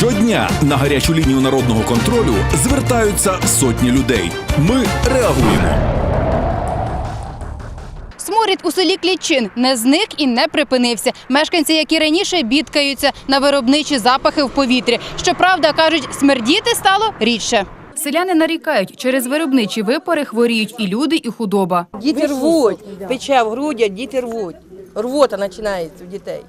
Щодня на гарячу лінію народного контролю звертаються сотні людей. Ми реагуємо. Сморід у селі Клітчин не зник і не припинився. Мешканці, як і раніше, бідкаються на виробничі запахи в повітрі. Щоправда, кажуть, смердіти стало рідше. Селяни нарікають, через виробничі випари хворіють і люди, і худоба. Діти рвуть, пече в грудях, діти рвуть. Рвота починається у дітей.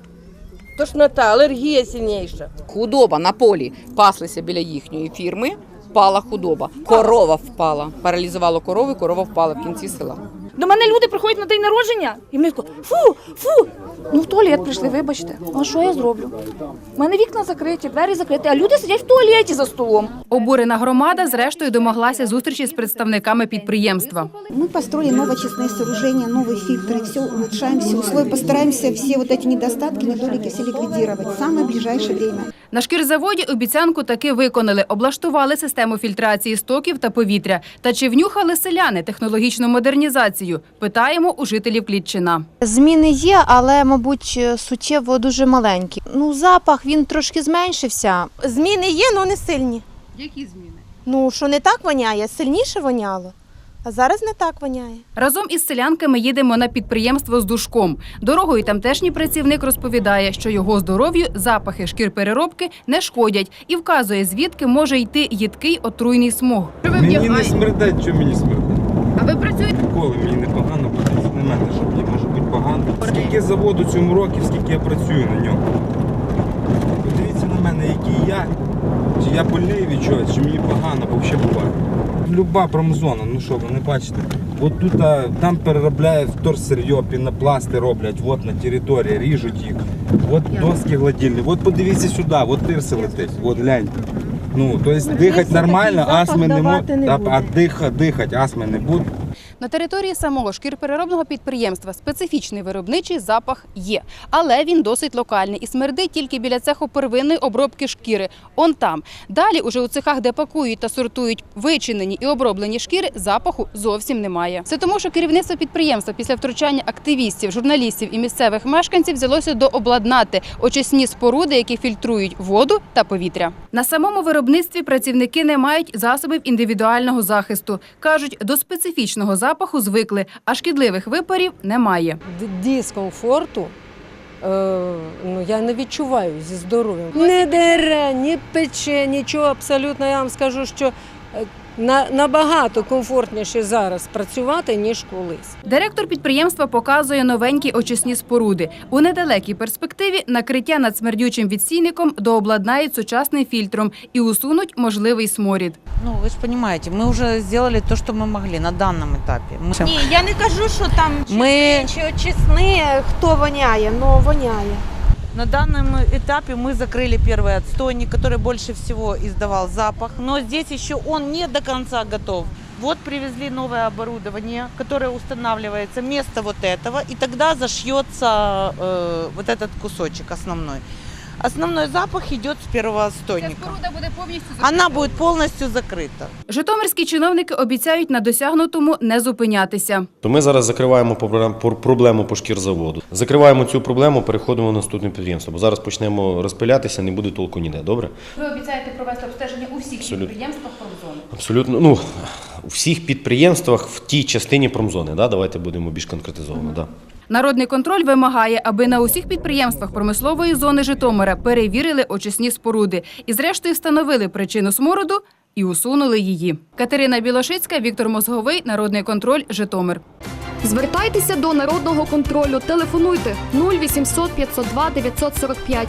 Тошнота, алергія сильніша. Худоба на полі паслися біля їхньої фірми Впала худоба. Корова впала. Паралізувало корову, корова впала в кінці села. До мене люди приходять на день народження, і мені тако, фу, фу. Ну в туалет прийшли, вибачте. А що я зроблю? У мене вікна закриті, двері закриті, а люди сидять в туалеті за столом. Обурена громада, зрештою, домоглася зустрічі з представниками підприємства. Мы построили новые очистные сооружения, новые фильтры, все улучшаем, все условия, постараемся все вот эти недостатки, недолики все ликвидировать в самое ближайшее время. На шкірзаводі обіцянку таки виконали, облаштували систему фільтрації стоків та повітря. Та чи внюхали селяни технологічну модернізацію? Питаємо у жителів Клітчина. Зміни є, але, мабуть, суттєво дуже маленькі. Ну, запах він трошки зменшився. Зміни є, але не сильні. Які зміни? Ну, що не так воняє, сильніше воняло, а зараз не так воняє. Разом із селянками їдемо на підприємство з душком. Дорогою тамтешній працівник розповідає, що його здоров'ю запахи шкірпереробки не шкодять і вказує, звідки може йти їдкий отруйний смог. Мені не смердить, що мені смердить. А ви працюєте? Ніколи мені не погано буде. Не мене, що мені може бути погано. Скільки заводу цьому років, скільки я працюю на ньому. Подивіться на мене, який я. Чи я больний від чогось, чи мені погано, бо взагалі буває. Люба промзона, ну що, ви не бачите. От тут а, там переробляє вторсир'йо, пінопласти роблять, от на території, ріжуть їх. От доски гладільні. От подивіться сюди, от тирси летить, от гляньте. Ну, тобто дихати нормально, астми не можна, а дихати, дихати, астми не буде. На території самого шкірпереробного підприємства специфічний виробничий запах є, але він досить локальний і смердить тільки біля цеху первинної обробки шкіри. Он там. Далі, уже у цехах, де пакують та сортують вичинені і оброблені шкіри, запаху зовсім немає. Це тому, що керівництво підприємства після втручання активістів, журналістів і місцевих мешканців взялося дообладнати очисні споруди, які фільтрують воду та повітря. На самому виробництві працівники не мають засобів індивідуального захисту. кажуть, до специфічного запаху звикли, а шкідливих випарів немає. Дискомфорту е, ну, я не відчуваю зі здоров'ям. Не дере, ні пече, нічого абсолютно. Я вам скажу, що е, набагато комфортніше зараз працювати, ніж колись. Директор підприємства показує новенькі очисні споруди. У недалекій перспективі накриття над смердючим відсійником дообладнають сучасним фільтром і усунуть можливий сморід. Ну, вы же понимаете, мы уже сделали то, что мы могли на данном этапе. Мы... Ні, я не кажу, що там Ми- чи очисні, хто воняє, але воняє. На данном этапе мы закрыли первый отстойник, который больше всего издавал запах. Но здесь еще он не до конца готов. Вот привезли новое оборудование, которое устанавливается вместо вот этого, и тогда зашьется э, вот этот кусочек основной. Основной запах идет с первого отстойника. буде повністю Она будет полностью закрыта. Житомирські чиновники обіцяють на досягнутому не зупинятися. То ми зараз закриваємо проблем- проблему по шкірзаводу. Закриваємо цю проблему, переходимо на наступне підприємство. Бо зараз почнемо розпилятися, не буде толку ніде. Добре? Ви обіцяєте провести обстеження у всіх Абсолютно. підприємствах промзони. Абсолютно. Ну у всіх підприємствах в тій частині промзони. Да? Давайте будемо більш конкретизовано. Да. Народний контроль вимагає, аби на усіх підприємствах промислової зони Житомира перевірили очисні споруди і, зрештою, встановили причину смороду і усунули її. Катерина Білошицька, Віктор Мозговий, Народний контроль, Житомир. Звертайтеся до народного контролю. Телефонуйте 0800 502 945.